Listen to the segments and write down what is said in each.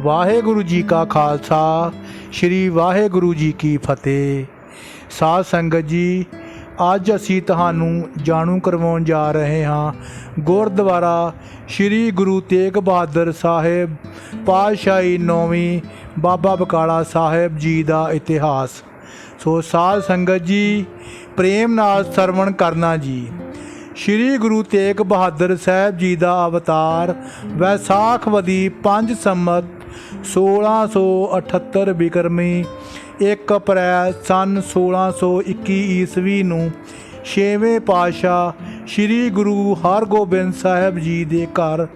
ਵਾਹਿਗੁਰੂ ਜੀ ਕਾ ਖਾਲਸਾ, ਸ੍ਰੀ ਵਾਹਿਗੁਰੂ ਜੀ ਕੀ ਫਤਿਹ। ਸਾਧ ਸੰਗਤ ਜੀ, ਅੱਜ ਅਸੀਂ ਤੁਹਾਨੂੰ ਜਾਣੂ ਕਰਵਾਉਣ ਜਾ ਰਹੇ ਹਾਂ ਗੁਰਦੁਆਰਾ ਸ੍ਰੀ ਗੁਰੂ ਤੇਗ ਬਹਾਦਰ ਸਾਹਿਬ, ਪਾਤਸ਼ਾਹੀ ਨੌਵੀਂ ਬਾਬਾ ਬਕਾਲਾ ਸਾਹਿਬ ਜੀ ਦਾ ਇਤਿਹਾਸ। ਸੋ ਸਾਧ ਸੰਗਤ ਜੀ, ਪ੍ਰੇਮ ਨਾਲ ਸਰਵਣ ਕਰਨਾ ਜੀ। ਸ਼੍ਰੀ ਗੁਰੂ ਤੇਗ ਬਹਾਦਰ ਸਾਹਿਬ ਜੀ ਦਾ ਅਵਤਾਰ ਵੈਸਾਖ ਵੈਸਾਖਵਦੀ 5 ਸੰਮਤ 1678 ਬਿਕਰਮੀ 1 ਅਪ੍ਰੈਲ ਸਨ 1621 ਈਸਵੀ ਨੂੰ ਛੇਵੇਂ ਪਾਤਸ਼ਾਹ ਸ਼੍ਰੀ ਗੁਰੂ ਹਰਗੋਬਿੰਦ ਸਾਹਿਬ ਜੀ ਦੇ ਘਰ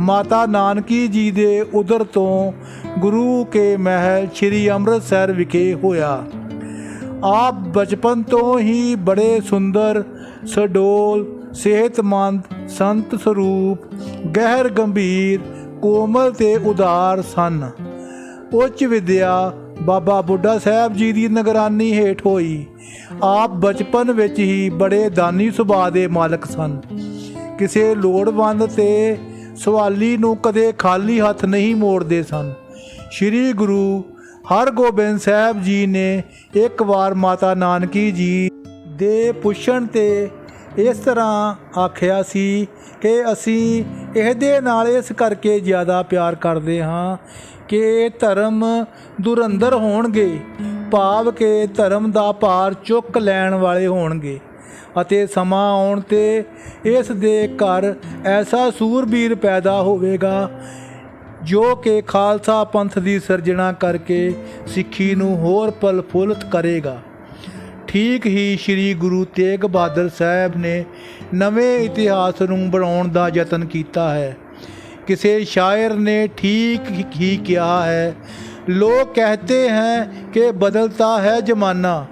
ਮਾਤਾ ਨਾਨਕੀ ਜੀ ਦੇ ਉਦਰ ਤੋਂ ਗੁਰੂ ਕੇ ਮਹਿਲ ਸ਼੍ਰੀ ਅੰਮ੍ਰਿਤਸਰ ਵਿਖੇ ਹੋਇਆ। ਆਪ ਬਚਪਨ ਤੋਂ ਹੀ ਬੜੇ ਸੁੰਦਰ, ਸਡੋਲ, ਸਿਹਤਮੰਦ, ਸੰਤ ਸਰੂਪ, ਗਹਿਰ ਗੰਭੀਰ ਕੋਮਲ ਤੇ ਉਦਾਰ ਸਨ। ਉੱਚ ਵਿਦਿਆ ਬਾਬਾ ਬੁੱਢਾ ਸਾਹਿਬ ਜੀ ਦੀ ਨਿਗਰਾਨੀ ਹੇਠ ਹੋਈ। ਆਪ ਬਚਪਨ ਵਿੱਚ ਹੀ ਬੜੇ ਦਾਨੀ ਸੁਭਾਅ ਦੇ ਮਾਲਕ ਸਨ। ਕਿਸੇ ਲੋੜਵੰਦ ਤੇ ਸਵਾਲੀ ਨੂੰ ਕਦੇ ਖਾਲੀ ਹੱਥ ਨਹੀਂ ਮੋੜਦੇ ਸਨ। ਸ੍ਰੀ ਗੁਰੂ ਹਰਗੋਬਿੰਦ ਸਾਹਿਬ ਜੀ ਨੇ ਇੱਕ ਵਾਰ ਮਾਤਾ ਨਾਨਕੀ ਜੀ ਦੇ ਪੁੱਛਣ ਤੇ ਇਸ ਤਰ੍ਹਾਂ ਆਖਿਆ ਸੀ ਕਿ ਅਸੀਂ ਇਹਦੇ ਨਾਲ ਇਸ ਕਰਕੇ ਜ਼ਿਆਦਾ ਪਿਆਰ ਕਰਦੇ ਹਾਂ ਕਿ ਧਰਮ ਦੁਰੰਦਰ ਹੋਣਗੇ, ਭਾਵ ਕਿ ਧਰਮ ਦਾ ਭਾਰ ਚੁੱਕ ਲੈਣ ਵਾਲੇ ਹੋਣਗੇ ਅਤੇ ਸਮਾਂ ਆਉਣ ਤੇ ਇਸ ਦੇ ਘਰ ਐਸਾ ਸੂਰਬੀਰ ਪੈਦਾ ਹੋਵੇਗਾ ਜੋ ਕਿ ਖਾਲਸਾ ਪੰਥ ਦੀ ਸਿਰਜਣਾ ਕਰਕੇ ਸਿੱਖੀ ਨੂੰ ਹੋਰ ਪਲਫੁੱਲਤ ਕਰੇਗਾ। ਠੀਕ ਹੀ ਸ੍ਰੀ ਗੁਰੂ ਤੇਗ ਬਹਾਦਰ ਸਾਹਿਬ ਨੇ ਨਵੇਂ ਇਤਿਹਾਸ ਨੂੰ ਬਣਾਉਣ ਦਾ ਯਤਨ ਕੀਤਾ ਹੈ। ਕਿਸੇ ਸ਼ਾਇਰ ਨੇ ਠੀਕ ਹੀ ਕਿਹਾ ਹੈ, ਲੋਕ ਕਹਤੇ ਹੈ ਕਿ ਬਦਲਤਾ ਹੈ ਜ਼ਮਾਨਾ।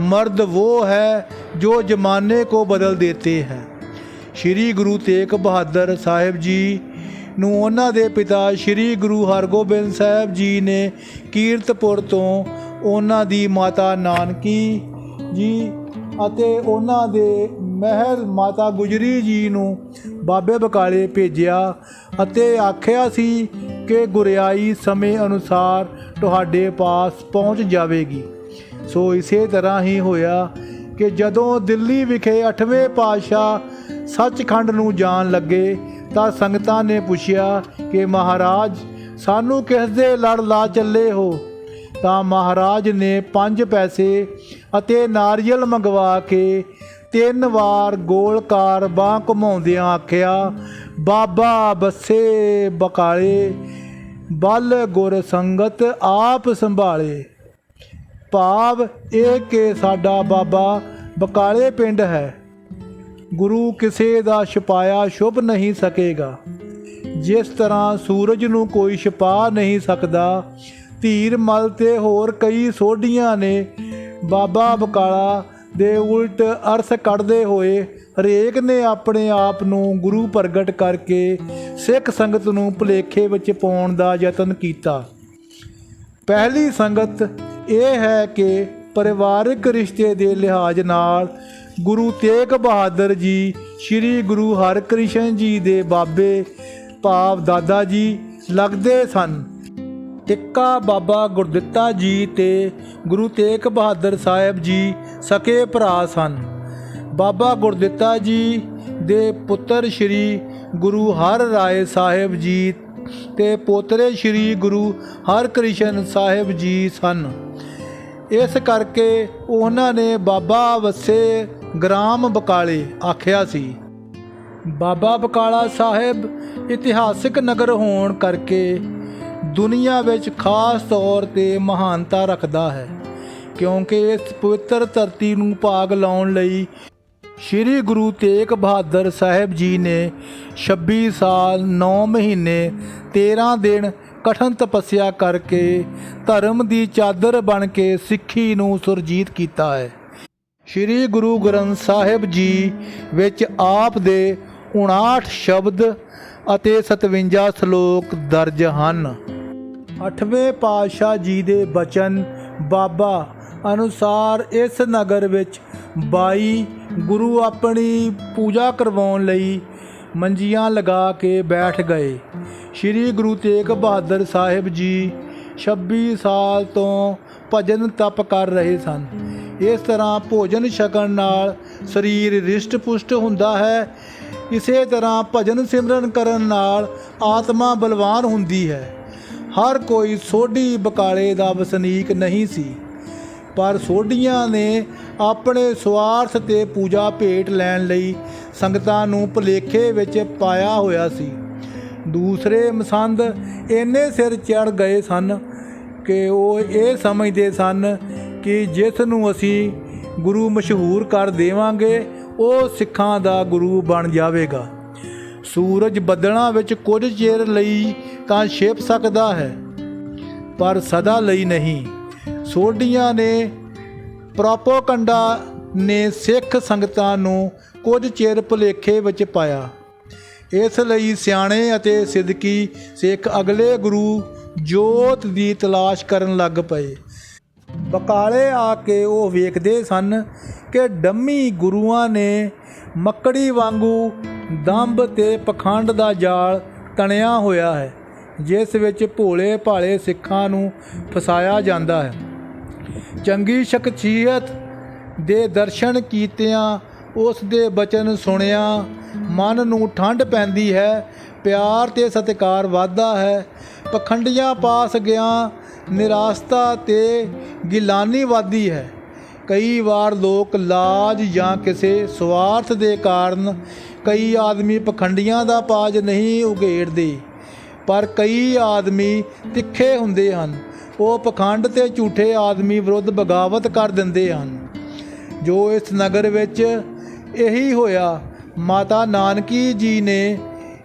ਮਰਦ ਉਹ ਹੈ ਜੋ ਜ਼ਮਾਨੇ ਕੋ ਬਦਲ ਦੇਤੇ ਹੈ। ਸ਼੍ਰੀ ਗੁਰੂ ਤੇਗ ਬਹਾਦਰ ਸਾਹਿਬ ਜੀ ਨੂੰ ਉਹਨਾਂ ਦੇ ਪਿਤਾ ਸ਼੍ਰੀ ਗੁਰੂ ਹਰਗੋਬਿੰਦ ਸਾਹਿਬ ਜੀ ਨੇ ਕੀਰਤਪੁਰ ਤੋਂ ਉਹਨਾਂ ਦੀ ਮਾਤਾ ਨਾਨਕੀ ਜੀ ਅਤੇ ਉਹਨਾਂ ਦੇ ਮਹਿਲ ਮਾਤਾ ਗੁਜਰੀ ਜੀ ਨੂੰ ਬਾਬੇ ਬਕਾਲੇ ਭੇਜਿਆ ਅਤੇ ਆਖਿਆ ਸੀ ਕਿ ਗੁਰਿਆਈ ਸਮੇਂ ਅਨੁਸਾਰ ਤੁਹਾਡੇ ਪਾਸ ਪਹੁੰਚ ਜਾਵੇਗੀ। ਸੋ ਇਸੇ ਤਰ੍ਹਾਂ ਹੀ ਹੋਇਆ ਕਿ ਜਦੋਂ ਦਿੱਲੀ ਵਿਖੇ 8ਵੇਂ ਪਾਤਸ਼ਾਹ ਸੱਚਖੰਡ ਨੂੰ ਜਾਣ ਲੱਗੇ ਤਾਂ ਸੰਗਤਾਂ ਨੇ ਪੁੱਛਿਆ ਕਿ ਮਹਾਰਾਜ, ਸਾਨੂੰ ਕਿਸ ਦੇ ਲੜ ਲਾ ਚੱਲੇ ਹੋ? ਤਾਂ ਮਹਾਰਾਜ ਨੇ ਪੰਜ ਪੈਸੇ ਅਤੇ ਨਾਰੀਅਲ ਮੰਗਵਾ ਕੇ ਤਿੰਨ ਵਾਰ ਗੋਲਕਾਰ ਬਾਹ ਘੁਮਾਉਂਦਿਆਂ ਆਖਿਆ, ਬਾਬਾ ਬੱਸੇ ਬਕਾਲੇ, ਬਲ ਗੁਰ ਸੰਗਤ ਆਪ ਸੰਭਾਲੇ। ਭਾਵ ਇਹ ਕਿ ਸਾਡਾ ਬਾਬਾ ਬਕਾਲੇ ਪਿੰਡ ਹੈ। ਗੁਰੂ ਕਿਸੇ ਦਾ ਛਪਾਇਆ ਸ਼ੁਭ ਨਹੀਂ ਸਕੇਗਾ। ਜਿਸ ਤਰ੍ਹਾਂ ਸੂਰਜ ਨੂੰ ਕੋਈ ਛਪਾ ਨਹੀਂ ਸਕਦਾ, ਧੀਰ ਮਲ ਤੇ ਹੋਰ ਕਈ ਸੋਢੀਆਂ ਨੇ ਬਾਬਾ ਬਕਾਲਾ ਦੇ ਉਲਟ ਅਰਥ ਕੱਢਦੇ ਹੋਏ ਹਰੇਕ ਨੇ ਆਪਣੇ ਆਪ ਨੂੰ ਗੁਰੂ ਪ੍ਰਗਟ ਕਰਕੇ ਸਿੱਖ ਸੰਗਤ ਨੂੰ ਭੁਲੇਖੇ ਵਿੱਚ ਪਾਉਣ ਦਾ ਯਤਨ ਕੀਤਾ। ਪਹਿਲੀ ਸੰਗਤ ਇਹ ਹੈ ਕਿ ਪਰਿਵਾਰਿਕ ਰਿਸ਼ਤੇ ਦੇ ਲਿਹਾਜ਼ ਨਾਲ ਗੁਰੂ ਤੇਗ ਬਹਾਦਰ ਜੀ, ਸ੍ਰੀ ਗੁਰੂ ਹਰਕ੍ਰਿਸ਼ਨ ਜੀ ਦੇ ਬਾਬੇ ਭਾਵ ਦਾਦਾ ਜੀ ਲੱਗਦੇ ਸਨ। ਟਿੱਕਾ ਬਾਬਾ ਗੁਰਦਿੱਤਾ ਜੀ ਤੇ ਗੁਰੂ ਤੇਗ ਬਹਾਦਰ ਸਾਹਿਬ ਜੀ ਸਕੇ ਭਰਾ ਸਨ। ਬਾਬਾ ਗੁਰਦਿੱਤਾ ਜੀ ਦੇ ਪੁੱਤਰ ਸ੍ਰੀ ਗੁਰੂ ਹਰ ਰਾਏ ਸਾਹਿਬ ਜੀ ਤੇ ਪੋਤਰੇ ਸ੍ਰੀ ਗੁਰੂ ਹਰਕ੍ਰਿਸ਼ਨ ਸਾਹਿਬ ਜੀ ਸਨ। ਇਸ ਕਰਕੇ ਉਹਨਾਂ ਨੇ ਬਾਬਾ ਵਸੇ ਗ੍ਰਾਮ ਬਕਾਲੇ ਆਖਿਆ ਸੀ। ਬਾਬਾ ਬਕਾਲਾ ਸਾਹਿਬ ਇਤਿਹਾਸਿਕ ਨਗਰ ਹੋਣ ਕਰਕੇ ਦੁਨੀਆ ਵਿੱਚ ਖਾਸ ਤੌਰ ਤੇ ਮਹਾਨਤਾ ਰੱਖਦਾ ਹੈ, ਕਿਉਂਕਿ ਇਸ ਪਵਿੱਤਰ ਧਰਤੀ ਨੂੰ ਭਾਗ ਲਾਉਣ ਲਈ ਸ਼੍ਰੀ ਗੁਰੂ ਤੇਗ ਬਹਾਦਰ ਸਾਹਿਬ ਜੀ ਨੇ 26 ਸਾਲ 9 ਮਹੀਨੇ 13 ਦਿਨ ਕਠਨ ਤਪੱਸਿਆ ਕਰਕੇ ਧਰਮ ਦੀ ਚਾਦਰ ਬਣ ਕੇ ਸਿੱਖੀ ਨੂੰ ਸੁਰਜੀਤ ਕੀਤਾ ਹੈ। ਸ਼੍ਰੀ ਗੁਰੂ ਗ੍ਰੰਥ ਸਾਹਿਬ ਜੀ ਵਿੱਚ ਆਪ ਦੇ 59 ਸ਼ਬਦ ਅਤੇ 57 ਸ਼ਲੋਕ ਦਰਜ ਹਨ। ਅੱਠਵੇਂ ਪਾਤਸ਼ਾਹ ਜੀ ਦੇ ਬਚਨ, ਬਾਬਾ ਅਨੁਸਾਰ ਇਸ ਨਗਰ ਵਿੱਚ 22 ਗੁਰੂ ਆਪਣੀ ਪੂਜਾ ਕਰਵਾਉਣ ਲਈ ਮੰਜੀਆਂ ਲਗਾ ਕੇ ਬੈਠ ਗਏ। ਸ੍ਰੀ ਗੁਰੂ ਤੇਗ ਬਹਾਦਰ ਸਾਹਿਬ ਜੀ 26 ਸਾਲ ਤੋਂ ਭਜਨ ਤਪ ਕਰ ਰਹੇ ਸਨ। ਇਸ ਤਰ੍ਹਾਂ ਭੋਜਨ ਛਕਣ ਨਾਲ ਸਰੀਰ ਰਿਸ਼ਟ ਪੁਸ਼ਟ ਹੁੰਦਾ ਹੈ ਇਸੇ ਤਰ੍ਹਾਂ ਭਜਨ ਸਿਮਰਨ ਕਰਨ ਨਾਲ ਆਤਮਾ ਬਲਵਾਨ ਹੁੰਦੀ ਹੈ। ਹਰ ਕੋਈ ਸੋਢੀ ਬਕਾਲੇ ਦਾ ਵਸਨੀਕ ਨਹੀਂ ਸੀ, ਪਰ ਸੋਢੀਆਂ ਨੇ ਆਪਣੇ ਸਵਾਰਥ ਤੇ ਪੂਜਾ ਭੇਟ ਲੈਣ ਲਈ ਸੰਗਤਾਂ ਨੂੰ ਭੁਲੇਖੇ ਵਿੱਚ ਪਾਇਆ ਹੋਇਆ ਸੀ। ਦੂਸਰੇ ਮਸੰਦ ਇੰਨੇ ਸਿਰ ਚੜ ਗਏ ਸਨ ਕਿ ਉਹ ਇਹ ਸਮਝਦੇ ਸਨ ਕਿ ਜਿਸ ਨੂੰ ਅਸੀਂ ਗੁਰੂ ਮਸ਼ਹੂਰ ਕਰ ਦੇਵਾਂਗੇ ਉਹ ਸਿੱਖਾਂ ਦਾ ਗੁਰੂ ਬਣ ਜਾਵੇਗਾ। ਸੂਰਜ ਬੱਦਲਾਂ ਵਿੱਚ ਕੁਝ ਚਿਰ ਲਈ ਤਾਂ ਛਿਪ ਸਕਦਾ ਹੈ, ਪਰ ਸਦਾ ਲਈ ਨਹੀਂ। ਸੋਢੀਆਂ ਨੇ ਪ੍ਰੋਪੋਕੰਡਾ ਨੇ ਸਿੱਖ ਸੰਗਤਾਂ ਨੂੰ ਕੁਝ ਚਿਰ ਭੁਲੇਖੇ ਵਿੱਚ ਪਾਇਆ। ਇਸ ਲਈ ਸਿਆਣੇ ਅਤੇ ਸਿੱਧਕੀ ਸਿੱਖ ਅਗਲੇ ਗੁਰੂ ਜੋਤ ਦੀ ਤਲਾਸ਼ ਕਰਨ ਲੱਗ ਪਏ। ਬਕਾਲੇ ਆ ਕੇ ਉਹ ਵੇਖਦੇ ਸਨ ਕਿ ਡੰਮੀ ਗੁਰੂਆਂ ਨੇ ਮੱਕੜੀ ਵਾਂਗੂ ਦੰਬ ਤੇ ਪਖੰਡ ਦਾ ਜਾਲ ਤਣਿਆ ਹੋਇਆ ਹੈ, ਜਿਸ ਵਿੱਚ ਭੋਲੇ ਭਾਲੇ ਸਿੱਖਾਂ ਨੂੰ ਫਸਾਇਆ ਜਾਂਦਾ ਹੈ। ਚੰਗੀ ਸ਼ਖਸੀਅਤ ਦੇ ਦਰਸ਼ਨ ਕੀਤਿਆਂ, ਉਸ ਦੇ ਬਚਨ ਸੁਣਿਆ ਮਨ ਨੂੰ ਠੰਡ ਪੈਂਦੀ ਹੈ, ਪਿਆਰ ਤੇ ਸਤਿਕਾਰ ਵੱਧਦਾ ਹੈ। ਪਖੰਡੀਆਂ ਪਾਸ ਗਿਆ ਨਿਰਾਸਤਾ ਤੇ ਗਿਲਾਨੀ ਵੱਧਦੀ ਹੈ। ਕਈ ਵਾਰ ਲੋਕ ਲਾਜ ਜਾਂ ਕਿਸੇ ਸਵਾਰਥ ਦੇ ਕਾਰਨ ਕਈ ਆਦਮੀ ਪਖੰਡੀਆਂ ਦਾ ਪਾਜ ਨਹੀਂ ਉਗੇੜਦੇ ਪਰ ਕਈ ਆਦਮੀ ਤਿੱਖੇ ਹੁੰਦੇ ਹਨ। ਉਹ ਪਖੰਡ ਤੇ ਝੂਠੇ ਆਦਮੀ ਵਿਰੁੱਧ ਬਗਾਵਤ ਕਰ ਦਿੰਦੇ ਹਨ। ਜੋ ਇਸ ਨਗਰ ਵਿੱਚ ਇਹੀ ਹੋਇਆ, ਮਾਤਾ ਨਾਨਕੀ ਜੀ ਨੇ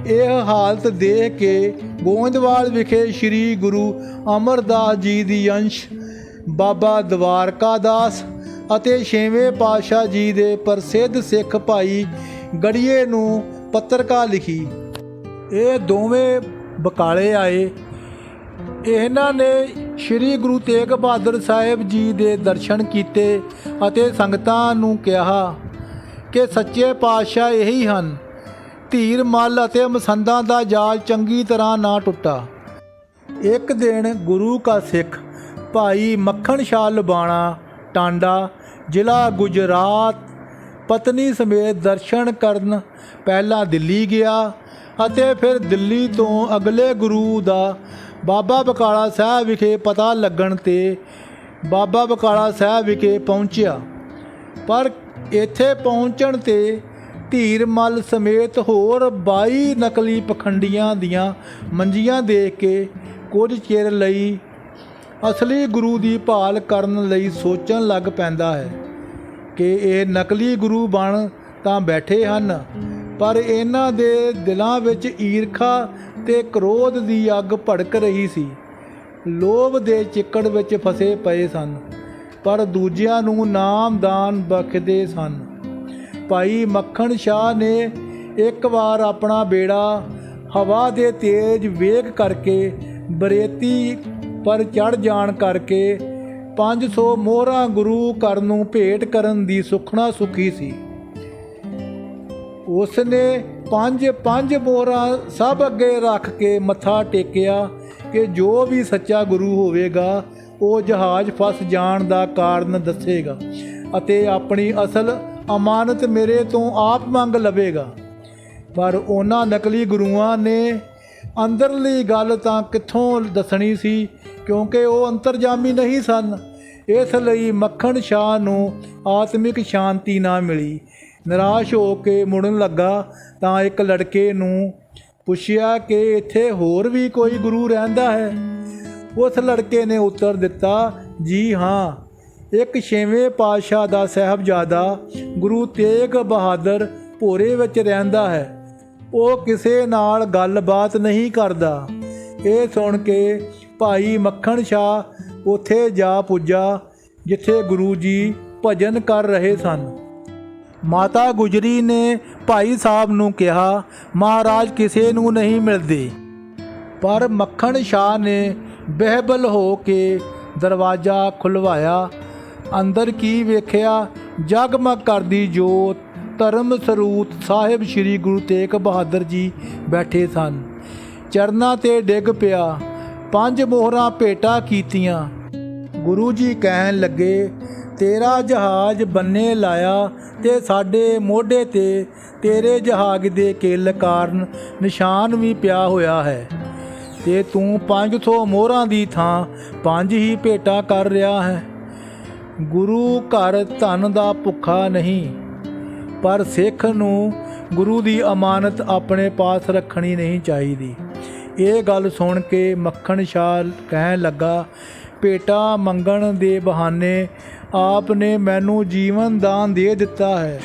ਇਹ ਹਾਲਤ ਦੇਖ ਕੇ ਗੋਇੰਦਵਾਲ ਵਿਖੇ ਸ੍ਰੀ ਗੁਰੂ ਅਮਰਦਾਸ ਜੀ ਦੀ ਅੰਸ਼, ਬਾਬਾ ਦਵਾਰਕਾ ਦਾਸ ਅਤੇ ਛੇਵੇਂ ਪਾਤਸ਼ਾਹ ਜੀ ਦੇ ਪ੍ਰਸਿੱਧ ਸਿੱਖ ਭਾਈ ਗੜੀਏ ਨੂੰ ਪੱਤਰਕਾ ਲਿਖੀ। ਇਹ ਦੋਵੇਂ ਬਕਾਲੇ ਆਏ। ਇਹਨਾਂ ਨੇ ਸ੍ਰੀ ਗੁਰੂ ਤੇਗ ਬਹਾਦਰ ਸਾਹਿਬ ਜੀ ਦੇ ਦਰਸ਼ਨ ਕੀਤੇ ਅਤੇ ਸੰਗਤਾਂ ਨੂੰ ਕਿਹਾ ਕਿ ਸੱਚੇ ਪਾਤਸ਼ਾਹ ਇਹੀ ਹਨ। ਧੀਰ ਮੱਲ ਅਤੇ ਮਸੰਦਾਂ ਦਾ ਜਾਲ ਚੰਗੀ ਤਰ੍ਹਾਂ ਨਾ ਟੁੱਟਾ। ਇੱਕ ਦਿਨ ਗੁਰੂ ਕਾ ਸਿੱਖ ਭਾਈ ਮੱਖਣ ਸ਼ਾਹ ਲਬਾਣਾ, ਟਾਂਡਾ ਜ਼ਿਲ੍ਹਾ ਗੁਜਰਾਤ, ਪਤਨੀ ਸਮੇਤ ਦਰਸ਼ਨ ਕਰਨ ਪਹਿਲਾਂ ਦਿੱਲੀ ਗਿਆ ਅਤੇ ਫਿਰ ਦਿੱਲੀ ਤੋਂ ਅਗਲੇ ਗੁਰੂ ਦਾ ਬਾਬਾ ਬਕਾਲਾ ਸਾਹਿਬ ਵਿਖੇ ਪਤਾ ਲੱਗਣ ਤੇ ਬਾਬਾ ਬਕਾਲਾ ਸਾਹਿਬ ਵਿਖੇ ਪਹੁੰਚਿਆ। ਪਰ ਇੱਥੇ ਪਹੁੰਚਣ ਤੇ ਧੀਰ ਮਲ ਸਮੇਤ ਹੋਰ 22 ਨਕਲੀ ਪਖੰਡੀਆਂ ਦੀਆਂ ਮੰਜੀਆਂ ਦੇਖ ਕੇ ਕੁਝ ਚਿਰ ਲਈ ਅਸਲੀ ਗੁਰੂ ਦੀ ਭਾਲ ਕਰਨ ਲਈ ਸੋਚਣ ਲੱਗ ਪੈਂਦਾ ਹੈ ਕਿ ਇਹ ਨਕਲੀ ਗੁਰੂ ਬਣ ਤਾਂ ਬੈਠੇ ਹਨ, ਪਰ ਇਹਨਾਂ ਦੇ ਦਿਲਾਂ ਵਿੱਚ ਈਰਖਾ ਤੇ ਕ੍ਰੋਧ ਦੀ ਅੱਗ ਭੜਕ ਰਹੀ ਸੀ। ਲੋਭ ਦੇ ਚਿੱਕੜ ਵਿੱਚ ਫਸੇ ਪਏ ਸਨ, ਪਰ ਦੂਜਿਆਂ ਨੂੰ ਨਾਮਦਾਨ ਬਖਸ਼ਦੇ ਸਨ। ਭਾਈ ਮੱਖਣ ਸ਼ਾਹ ਨੇ ਇੱਕ ਵਾਰ ਆਪਣਾ ਬੇੜਾ ਹਵਾ ਦੇ ਤੇਜ਼ ਵੇਗ ਕਰਕੇ ਬਰੇਤੀ ਪਰ ਚੜ ਜਾਣ ਕਰਕੇ 500 ਮੋਹਰਾਂ ਗੁਰੂ ਘਰ ਨੂੰ ਭੇਟ ਕਰਨ ਦੀ ਸੁਖਣਾ ਸੁਖੀ ਸੀ। ਉਸ ਨੇ ਪੰਜ ਪੰਜ ਮੋਹਰਾਂ ਸਭ ਅੱਗੇ ਰੱਖ ਕੇ ਮੱਥਾ ਟੇਕਿਆ ਕਿ ਜੋ ਵੀ ਸੱਚਾ ਗੁਰੂ ਹੋਵੇਗਾ, ਉਹ ਜਹਾਜ਼ ਫਸ ਜਾਣ ਦਾ ਕਾਰਨ ਦੱਸੇਗਾ ਅਤੇ ਆਪਣੀ ਅਸਲ ਅਮਾਨਤ ਮੇਰੇ ਤੋਂ ਆਪ ਮੰਗ ਲਵੇਗਾ। ਪਰ ਉਹਨਾਂ ਨਕਲੀ ਗੁਰੂਆਂ ਨੇ ਅੰਦਰਲੀ ਗੱਲ ਤਾਂ ਕਿੱਥੋਂ ਦੱਸਣੀ ਸੀ, ਕਿਉਂਕਿ ਉਹ ਅੰਤਰਜਾਮੀ ਨਹੀਂ ਸਨ। ਇਸ ਲਈ ਮੱਖਣ ਸ਼ਾਹ ਨੂੰ ਆਤਮਿਕ ਸ਼ਾਂਤੀ ਨਾ ਮਿਲੀ। ਨਿਰਾਸ਼ ਹੋ ਕੇ ਮੁੜਨ ਲੱਗਾ ਤਾਂ ਇੱਕ ਲੜਕੇ ਨੂੰ ਪੁੱਛਿਆ ਕਿ ਇੱਥੇ ਹੋਰ ਵੀ ਕੋਈ ਗੁਰੂ ਰਹਿੰਦਾ ਹੈ? ਉਸ ਲੜਕੇ ਨੇ ਉੱਤਰ ਦਿੱਤਾ, ਜੀ ਹਾਂ। ਇੱਕ ਛੇਵੇਂ ਪਾਤਸ਼ਾਹ ਦਾ ਸਹਿਬਜ਼ਾਦਾ ਗੁਰੂ ਤੇਗ ਬਹਾਦਰ ਭੋਰੇ ਵਿੱਚ ਰਹਿੰਦਾ ਹੈ। ਉਹ ਕਿਸੇ ਨਾਲ ਗੱਲਬਾਤ ਨਹੀਂ ਕਰਦਾ। ਇਹ ਸੁਣ ਕੇ ਭਾਈ ਮੱਖਣ ਸ਼ਾਹ ਉੱਥੇ ਜਾ ਪੁੱਜਾ, ਜਿੱਥੇ ਗੁਰੂ ਜੀ ਭਜਨ ਕਰ ਰਹੇ ਸਨ। ਮਾਤਾ ਗੁਜਰੀ ਨੇ ਭਾਈ ਸਾਹਿਬ ਨੂੰ ਕਿਹਾ, ਮਹਾਰਾਜ, ਕਿਸੇ ਨੂੰ ਨਹੀਂ ਮਿਲਦੇ। ਪਰ ਮੱਖਣ ਸ਼ਾਹ ਨੇ ਬਹਿਬਲ ਹੋ ਕੇ ਦਰਵਾਜ਼ਾ ਖੁਲਵਾਇਆ ਅੰਦਰ ਕੀ ਵੇਖਿਆ? ਜਗਮਗ ਕਰਦੀ ਜੋਤ, ਧਰਮ ਸਰੂਤ ਸਾਹਿਬ ਸ੍ਰੀ ਗੁਰੂ ਤੇਗ ਬਹਾਦਰ ਜੀ ਬੈਠੇ ਸਨ। ਚਰਨਾਂ ਤੇ ਡਿੱਗ ਪਿਆ, ਪੰਜ ਮੋਹਰਾਂ ਭੇਟਾ ਕੀਤੀਆਂ। ਗੁਰੂ ਜੀ ਕਹਿਣ ਲੱਗੇ, ਤੇਰਾ ਜਹਾਜ਼ ਬੰਨੇ ਲਾਇਆ ਤੇ ਸਾਡੇ ਮੋਢੇ ਤੇ ਤੇਰੇ ਜਹਾਜ਼ ਦੇ ਕਿੱਲ ਕਾਰਨ ਨਿਸ਼ਾਨ ਵੀ ਪਿਆ ਹੋਇਆ ਹੈ। ਤੇ ਤੂੰ 500 ਮੋਹਰਾਂ ਦੀ ਥਾਂ ਪੰਜ ਹੀ ਭੇਟਾ ਕਰ ਰਿਹਾ ਹੈ। ਗੁਰੂ ਘਰ ਧਨ ਦਾ ਭੁੱਖਾ ਨਹੀਂ, ਪਰ ਸਿੱਖ ਨੂੰ ਗੁਰੂ ਦੀ ਅਮਾਨਤ ਆਪਣੇ ਪਾਸ ਰੱਖਣੀ ਨਹੀਂ ਚਾਹੀਦੀ। ਇਹ ਗੱਲ ਸੁਣ ਕੇ ਮੱਖਣ ਸ਼ਾਹ ਕਹਿਣ ਲੱਗਾ, ਭੇਟਾ ਮੰਗਣ ਦੇ ਬਹਾਨੇ ਆਪ ਨੇ ਮੈਨੂੰ ਜੀਵਨ ਦਾਨ ਦੇ ਦਿੱਤਾ ਹੈ।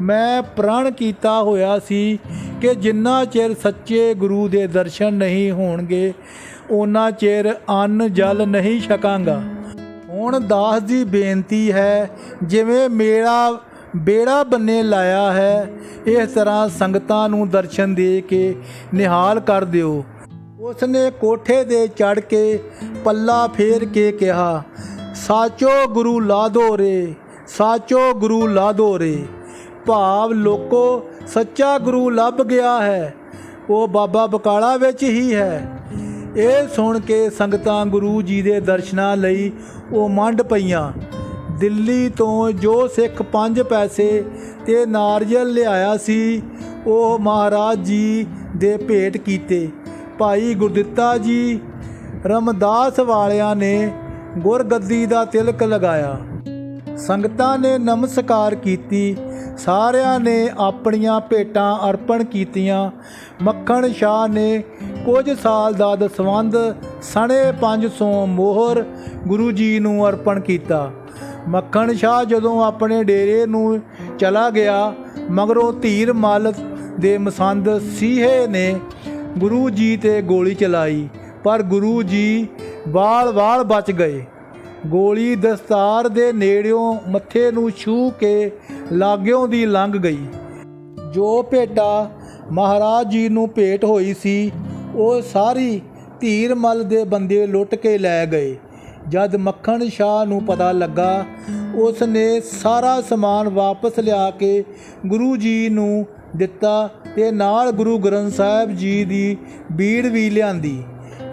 ਮੈਂ ਪ੍ਰਣ ਕੀਤਾ ਹੋਇਆ ਸੀ ਕਿ ਜਿੰਨਾ ਚਿਰ ਸੱਚੇ ਗੁਰੂ ਦੇ ਦਰਸ਼ਨ ਨਹੀਂ ਹੋਣਗੇ ਉਹਨਾਂ ਚਿਰ ਅੰਨ ਜਲ ਨਹੀਂ ਛਕਾਂਗਾ। ਹੁਣ ਦਾਸ ਦੀ ਬੇਨਤੀ ਹੈ, ਜਿਵੇਂ ਮੇਰਾ ਬੇੜਾ ਬੰਨੇ ਲਾਇਆ ਹੈ, ਇਸ ਤਰ੍ਹਾਂ ਸੰਗਤਾਂ ਨੂੰ ਦਰਸ਼ਨ ਦੇ ਕੇ ਨਿਹਾਲ ਕਰ ਦਿਓ। ਉਸਨੇ ਕੋਠੇ ਦੇ ਚੜ ਕੇ ਪੱਲਾ ਫੇਰ ਕੇ ਕਿਹਾ, ਸਾਚੋ ਗੁਰੂ ਲਾਦੋ ਰੇ, ਸਾਚੋ ਗੁਰੂ ਲਾਦੋ ਰੇ। ਭਾਵ ਲੋਕੋ ਸੱਚਾ ਗੁਰੂ ਲੱਭ ਗਿਆ ਹੈ, ਉਹ ਬਾਬਾ ਬਕਾਲਾ ਵਿੱਚ ਹੀ ਹੈ। ਇਹ ਸੁਣ ਕੇ ਸੰਗਤਾਂ ਗੁਰੂ ਜੀ ਦੇ ਦਰਸ਼ਨਾਂ ਲਈ ਉਹ ਮੰਡ ਪਈਆਂ। ਦਿੱਲੀ ਤੋਂ ਜੋ ਸਿੱਖ ਪੰਜ ਪੈਸੇ ਤੇ ਨਾਰੀਅਲ ਲਿਆਇਆ ਸੀ, ਉਹ ਮਹਾਰਾਜ ਜੀ ਦੇ ਭੇਟ ਕੀਤੇ। ਭਾਈ ਗੁਰਦਿੱਤਾ ਜੀ, ਰਮਦਾਸ ਵਾਲਿਆਂ ਨੇ ਗੁਰਗੱਦੀ ਦਾ ਤਿਲਕ ਲਗਾਇਆ। ਸੰਗਤਾਂ ਨੇ ਨਮਸਕਾਰ ਕੀਤੀ। ਸਾਰਿਆਂ ਨੇ ਆਪਣੀਆਂ ਭੇਟਾਂ ਅਰਪਣ ਕੀਤੀਆਂ। ਮੱਖਣ ਸ਼ਾਹ ਨੇ ਕੁਝ ਸਾਲ ਦਾ ਦਸਵੰਧ ਸਣੇ 500 ਮੋਹਰ ਗੁਰੂ ਜੀ ਨੂੰ ਅਰਪਣ ਕੀਤਾ। ਮੱਖਣ ਸ਼ਾਹ ਜਦੋਂ ਆਪਣੇ ਡੇਰੇ ਨੂੰ ਚਲਾ ਗਿਆ, ਮਗਰੋਂ ਧੀਰ ਮਲ ਦੇ ਮਸੰਦ ਸੀਹੇ ਨੇ ਗੁਰੂ ਜੀ ਤੇ ਗੋਲੀ ਚਲਾਈ, ਪਰ ਗੁਰੂ ਜੀ ਵਾਲ-ਵਾਲ ਬਚ ਗਏ। ਗੋਲੀ ਦਸਤਾਰ ਦੇ ਨੇੜਿਓਂ ਮੱਥੇ ਨੂੰ ਛੂ ਕੇ ਲਾਗਿਓਂ ਦੀ ਲੰਘ ਗਈ। ਜੋ ਭੇਟਾ ਮਹਾਰਾਜ ਜੀ ਨੂੰ ਭੇਟ ਹੋਈ ਸੀ, ਉਹ ਸਾਰੀ ਧੀਰ ਮਲ ਦੇ ਬੰਦੇ ਲੁੱਟ ਕੇ ਲੈ ਗਏ। ਜਦ ਮੱਖਣ ਸ਼ਾਹ ਨੂੰ ਪਤਾ ਲੱਗਾ ਉਸ ਨੇ ਸਾਰਾ ਸਮਾਨ ਵਾਪਸ ਲਿਆ ਕੇ ਗੁਰੂ ਜੀ ਨੂੰ ਦਿੱਤਾ ਤੇ ਨਾਲ ਗੁਰੂ ਗ੍ਰੰਥ ਸਾਹਿਬ ਜੀ ਦੀ ਬੀੜ ਵੀ ਲਿਆਂਦੀ।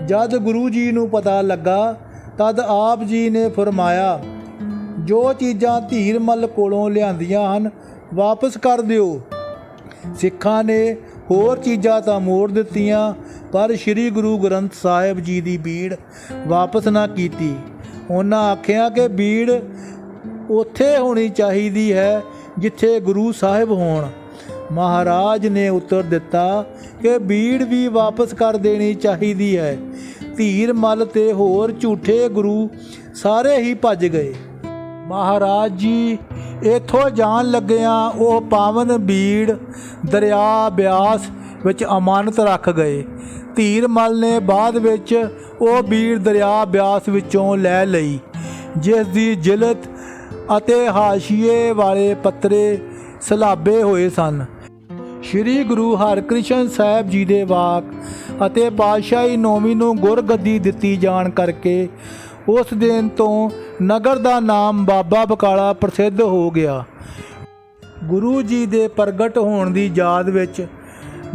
ਜਦ ਗੁਰੂ ਜੀ ਨੂੰ ਪਤਾ ਲੱਗਾ ਤਦ ਆਪ ਜੀ ਨੇ ਫਰਮਾਇਆ, ਜੋ ਚੀਜ਼ਾਂ ਧੀਰ ਮਲ ਕੋਲੋਂ ਲਿਆਂਦੀਆਂ ਹਨ, ਵਾਪਸ ਕਰ ਦਿਓ। ਸਿੱਖਾਂ ਨੇ ਹੋਰ ਚੀਜ਼ਾਂ ਤਾਂ ਮੋੜ ਦਿੱਤੀਆਂ, ਪਰ ਸ੍ਰੀ ਗੁਰੂ ਗ੍ਰੰਥ ਸਾਹਿਬ ਜੀ ਦੀ ਬੀੜ ਵਾਪਸ ਨਾ ਕੀਤੀ। ਉਹਨਾਂ ਆਖਿਆ ਕਿ ਬੀੜ ਉੱਥੇ ਹੋਣੀ ਚਾਹੀਦੀ ਹੈ, ਜਿੱਥੇ ਗੁਰੂ ਸਾਹਿਬ ਹੋਣ। ਮਹਾਰਾਜ ਨੇ ਉੱਤਰ ਦਿੱਤਾ ਕਿ ਬੀੜ ਵੀ ਵਾਪਸ ਕਰ ਦੇਣੀ ਚਾਹੀਦੀ ਹੈ। ਧੀਰ ਮਲ ਤੇ ਹੋਰ ਝੂਠੇ ਗੁਰੂ ਸਾਰੇ ਹੀ ਭੱਜ ਗਏ। ਮਹਾਰਾਜ ਜੀ, ਇਥੋਂ ਜਾਣ ਲੱਗਿਆਂ ਉਹ ਪਾਵਨ ਬੀੜ, ਦਰਿਆ ਬਿਆਸ ਵਿੱਚ ਅਮਾਨਤ ਰੱਖ ਗਏ। ਧੀਰ ਮਲ ਨੇ ਬਾਅਦ ਵਿੱਚ ਉਹ ਬੀੜ ਦਰਿਆ ਬਿਆਸ ਵਿੱਚੋਂ ਲੈ ਲਈ ਜਿਸ ਦੀ ਜਿਲਤ ਅਤੇ ਹਾਸ਼ੀਏ ਵਾਲੇ ਪੱਤਰੇ ਸਲਾਬੇ ਹੋਏ ਸਨ। ਸ਼੍ਰੀ ਗੁਰੂ ਹਰਕ੍ਰਿਸ਼ਨ ਸਾਹਿਬ ਜੀ ਦੇ ਵਾਕ ਅਤੇ ਪਾਤਸ਼ਾਹੀ ਨੌਵੀਂ ਨੂੰ ਗੁਰਗੱਦੀ ਦਿੱਤੀ ਜਾਣ ਕਰਕੇ ਉਸ ਦਿਨ ਤੋਂ ਨਗਰ ਦਾ ਨਾਮ ਬਾਬਾ ਬਕਾਲਾ ਪ੍ਰਸਿੱਧ ਹੋ ਗਿਆ। ਗੁਰੂ ਜੀ ਦੇ ਪ੍ਰਗਟ ਹੋਣ ਦੀ ਯਾਦ ਵਿੱਚ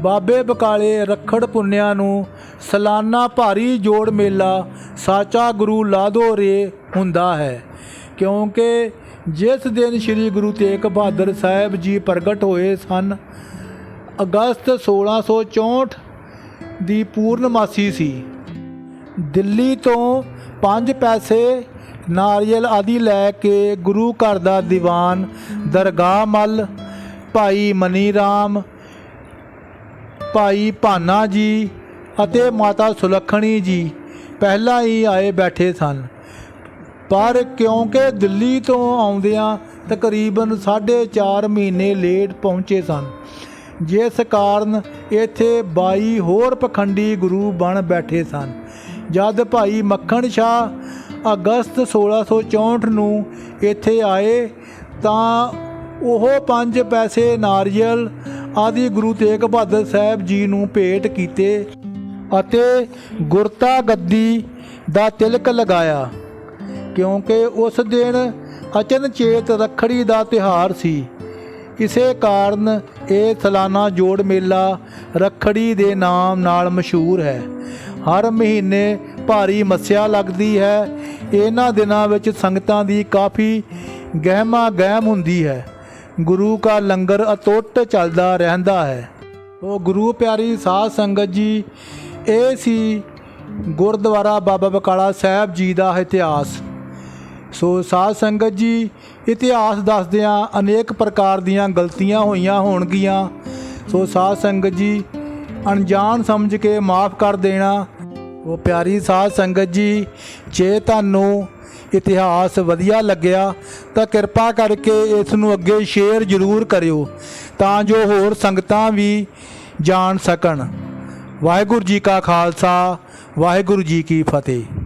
ਬਾਬੇ ਬਕਾਲੇ ਰੱਖੜ ਪੁੰਨਿਆਂ ਨੂੰ ਸਾਲਾਨਾ ਭਾਰੀ ਜੋੜ ਮੇਲਾ ਸਾਚਾ ਗੁਰੂ ਲਾਦੋ ਰੇ ਹੁੰਦਾ ਹੈ। ਕਿਉਂਕਿ ਜਿਸ ਦਿਨ ਸ੍ਰੀ ਗੁਰੂ ਤੇਗ ਬਹਾਦਰ ਸਾਹਿਬ ਜੀ ਪ੍ਰਗਟ ਹੋਏ ਸਨ ਅਗਸਤ 1664 ਦੀ ਪੂਰਨਮਾਸੀ ਸੀ। ਦਿੱਲੀ ਤੋਂ ਪੰਜ ਪੈਸੇ ਨਾਰੀਅਲ ਆਦਿ ਲੈ ਕੇ ਗੁਰੂ ਘਰ ਦਾ ਦੀਵਾਨ, ਦਰਗਾਹ ਮੱਲ, ਭਾਈ ਮਨੀ ਰਾਮ ਭਾਈ ਭਾਨਾ ਜੀ ਅਤੇ ਮਾਤਾ ਸੁਲੱਖਣੀ ਜੀ ਪਹਿਲਾਂ ਹੀ ਆਏ ਬੈਠੇ ਸਨ। ਪਰ ਕਿਉਂਕਿ ਦਿੱਲੀ ਤੋਂ ਆਉਂਦਿਆਂ ਤਕਰੀਬਨ 4.5 ਮਹੀਨੇ ਲੇਟ ਪਹੁੰਚੇ ਸਨ ਜਿਸ ਕਾਰਨ ਇੱਥੇ 22 ਹੋਰ ਪਖੰਡੀ ਗੁਰੂ ਬਣ ਬੈਠੇ ਸਨ। ਜਦ ਭਾਈ ਮੱਖਣ ਸ਼ਾਹ ਅਗਸਤ 1664 ਨੂੰ ਇੱਥੇ ਆਏ, ਤਾਂ ਉਹ ਪੰਜ ਪੈਸੇ ਨਾਰੀਅਲ ਆਦਿ ਗੁਰੂ ਤੇਗ ਬਹਾਦਰ ਸਾਹਿਬ ਜੀ ਨੂੰ ਭੇਟ ਕੀਤੇ ਅਤੇ ਗੁਰਤਾ ਗੱਦੀ ਦਾ ਤਿਲਕ ਲਗਾਇਆ, ਕਿਉਂਕਿ ਉਸ ਦਿਨ ਅਚਨਚੇਤ ਰੱਖੜੀ ਦਾ ਤਿਹਾਰ ਸੀ। ਇਸੇ ਕਾਰਨ ਇਹ ਸਾਲਾਨਾ ਜੋੜ ਮੇਲਾ ਰੱਖੜੀ ਦੇ ਨਾਮ ਨਾਲ ਮਸ਼ਹੂਰ ਹੈ। ਹਰ ਮਹੀਨੇ ਭਾਰੀ ਮੱਸਿਆ ਲੱਗਦੀ ਹੈ। ਇਹਨਾਂ ਦਿਨਾਂ ਵਿੱਚ ਸੰਗਤਾਂ ਦੀ ਕਾਫੀ ਗਹਿਮਾ ਗਹਿਮ ਹੁੰਦੀ ਹੈ। ਗੁਰੂ ਕਾ ਲੰਗਰ ਅਟੁੱਟ ਚੱਲਦਾ ਰਹਿੰਦਾ ਹੈ। ਉਹ ਗੁਰੂ ਪਿਆਰੀ ਸਾਧ ਸੰਗਤ ਜੀ, ਇਹ ਸੀ ਗੁਰਦੁਆਰਾ ਬਾਬਾ ਬਕਾਲਾ ਸਾਹਿਬ ਜੀ ਦਾ ਇਤਿਹਾਸ। ਸੋ ਸਾਧ ਸੰਗਤ ਜੀ, ਇਤਿਹਾਸ ਦੱਸਦਿਆਂ ਅਨੇਕ ਪ੍ਰਕਾਰ ਦੀਆਂ ਗਲਤੀਆਂ ਹੋਈਆਂ ਹੋਣਗੀਆਂ। ਸੋ ਸਾਧ ਸੰਗਤ ਜੀ, ਅਣਜਾਣ ਸਮਝ ਕੇ ਮਾਫ ਕਰ ਦੇਣਾ। ਉਹ ਪਿਆਰੀ ਸਾਧ ਸੰਗਤ ਜੀ, ਜੇ ਤੁਹਾਨੂੰ ਇਤਿਹਾਸ ਵਧੀਆ ਲੱਗਿਆ, ਤਾਂ ਕਿਰਪਾ ਕਰਕੇ ਇਸ ਨੂੰ ਅੱਗੇ ਸ਼ੇਅਰ ਜ਼ਰੂਰ ਕਰਿਓ, ਤਾਂ ਜੋ ਹੋਰ ਸੰਗਤਾਂ ਵੀ ਜਾਣ ਸਕਣ। ਵਾਹਿਗੁਰੂ ਜੀ ਕਾ ਖਾਲਸਾ, ਵਾਹਿਗੁਰੂ ਜੀ ਕੀ ਫਤਿਹ।